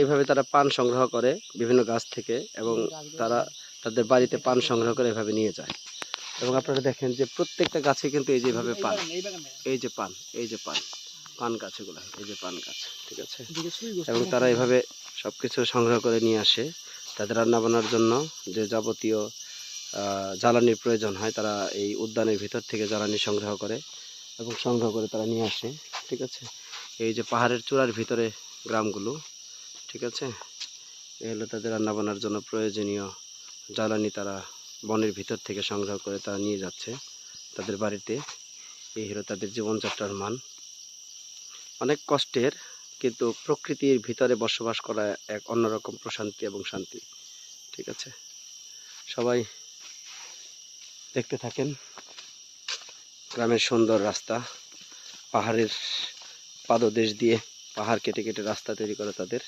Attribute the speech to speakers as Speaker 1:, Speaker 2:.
Speaker 1: এইভাবে তারা পান সংগ্রহ করে বিভিন্ন গাছ থেকে এবং তারা তাদের বাড়িতে পান সংগ্রহ করে এভাবে নিয়ে যায়। এবং আপনারা দেখেন যে প্রত্যেকটা গাছে কিন্তু এই যেভাবে পান। এই যে পান এই যে পান পান গাছগুলো এই যে পান গাছ ঠিক আছে? এবং তারা এভাবে সব কিছু সংগ্রহ করে নিয়ে আসে। তাদের রান্না বান্নার জন্য যে যাবতীয় জ্বালানির প্রয়োজন হয় তারা এই উদ্যানের ভিতর থেকে জ্বালানি সংগ্রহ করে এবং সংগ্রহ করে তারা নিয়ে আসে ঠিক আছে? এই যে পাহাড়ের চূড়ার ভিতরে গ্রামগুলো ঠিক আছে? এই হলো তাদের রান্না বান্নার জন্য প্রয়োজনীয় জ্বালানি তারা বনের ভিতর থেকে সংগ্রহ করে তারা নিয়ে যাচ্ছে তাদের বাড়িতে। এই হলো তাদের জীবনযাত্রার মান। অনেক কষ্টের, কিন্তু প্রকৃতির ভিতরে বসবাস করা এক অন্যরকম প্রশান্তি এবং শান্তি। ঠিক আছে? সবাই দেখতে থাকেন। গ্রামের সুন্দর রাস্তা, পাহাড়ের পাদদেশ দিয়ে পাহাড় কেটে কেটে রাস্তা তৈরি করে তাদের।